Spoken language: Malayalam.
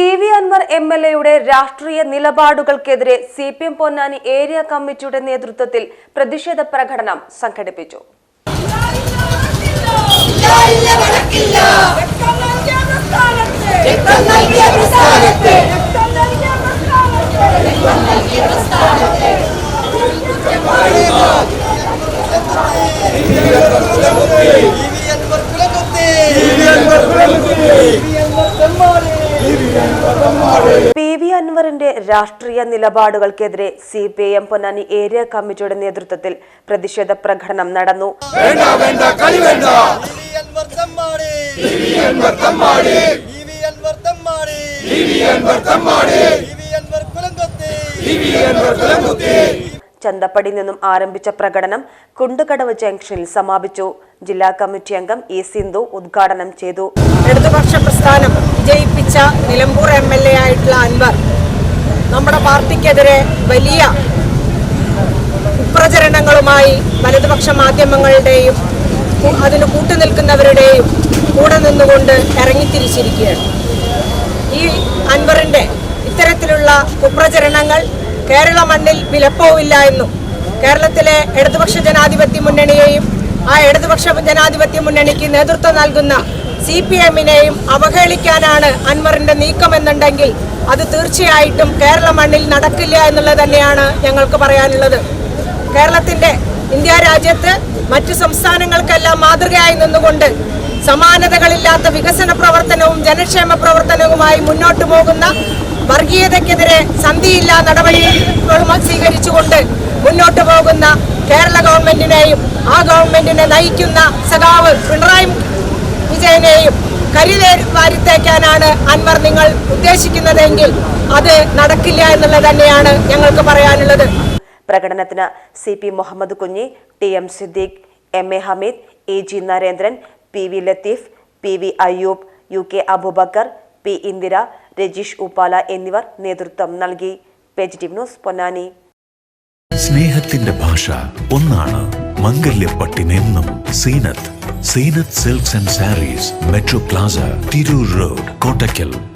P V Anvar M L എയുടെ രാഷ്ട്രീയ നിലപാടുകൾക്കെതിരെ C P M Ponnani area കമ്മിറ്റിയുടെ നേതൃത്വത്തിൽ പ്രതിഷേധ പ്രകടനം സംഘടിപ്പിച്ചു. പി വി അൻവറിന്റെ രാഷ്ട്രീയ നിലപാടുകൾക്കെതിരെ C P I M Ponnani area കമ്മിറ്റിയുടെ നേതൃത്വത്തിൽ പ്രതിഷേധ പ്രകടനം നടന്നു. വേണ്ട വേണ്ട ചന്തപ്പടി നിന്നും ആരംഭിച്ച പ്രകടനം കുണ്ടുകടവ് ജംഗ്ഷനിൽ സമാപിച്ചു. ജില്ലാ കമ്മിറ്റി അംഗം ഇ സിന്ധു ഉദ്ഘാടനം ചെയ്തു. ഇടതുപക്ഷ പ്രസ്ഥാനം വിജയിപ്പിച്ച നിലമ്പൂർ എം എൽ എ ആയിട്ടുള്ള അൻവർ നമ്മുടെ പാർട്ടിക്കെതിരെ വലിയ പ്രചരണങ്ങളുമായി വലതുപക്ഷ മാധ്യമങ്ങളുടെയും അതിന് കൂട്ടുനിൽക്കുന്നവരുടെയും കൂടെ നിന്നുകൊണ്ട് ഇറങ്ങിത്തിരിച്ചിരിക്കുകയാണ്. ഈ അൻവറിന്റെ ഇത്തരത്തിലുള്ള കുപ്രചരണങ്ങൾ കേരള മണ്ണിൽ വിലപ്പോവില്ല എന്നും കേരളത്തിലെ ഇടതുപക്ഷ ജനാധിപത്യ മുന്നണിയെയും ആ ഇടതുപക്ഷ ജനാധിപത്യ മുന്നണിക്ക് നേതൃത്വം നൽകുന്ന സി പി എമ്മിനെയും അവഹേളിക്കാനാണ് അൻവറിന്റെ നീക്കമെന്നുണ്ടെങ്കിൽ അത് തീർച്ചയായിട്ടും കേരള മണ്ണിൽ നടക്കില്ല എന്നുള്ളത് തന്നെയാണ് ഞങ്ങൾക്ക് പറയാനുള്ളത്. കേരളത്തിന്റെ ഇന്ത്യ രാജ്യത്ത് മറ്റു സംസ്ഥാനങ്ങൾക്കെല്ലാം മാതൃകയായി നിന്നുകൊണ്ട് സമാനതകളില്ലാത്ത വികസന പ്രവർത്തനവും ജനക്ഷേമ പ്രവർത്തനവുമായി മുന്നോട്ടു പോകുന്ന വർഗീയതയ്ക്കെതിരെ സന്ധിയില്ലാ നടപടികളും സ്വീകരിച്ചുകൊണ്ട് മുന്നോട്ട് പോകുന്ന കേരള ഗവൺമെന്റിനെയും ആ ഗവൺമെന്റിനെ നയിക്കുന്ന സഖാവ് പിണറായി വിജയനെയും കരിതേ വാരിത്തേക്കാനാണ് അൻവർ നിങ്ങൾ ഉദ്ദേശിക്കുന്നതെങ്കിൽ അത് നടക്കില്ല എന്നുള്ളത് തന്നെയാണ് ഞങ്ങൾക്ക് പറയാനുള്ളത്. പ്രകടനത്തിന് C P Muhammad Kunhi T M Siddique M A Hameed A G Narendran P V Latheef P V Ayyub U K Aboobacker P Indira Rajeesh Uppala എന്നിവർ നേതൃത്വം നൽകി. Positive news Ponnani. സ്നേഹത്തിന്റെ ഭാഷ ഒന്നാണ് മംഗല്യപ്പട്ടിനെന്നും Zeenath. Zeenath silks and sarees metro plaza Tirur road Kottakkal.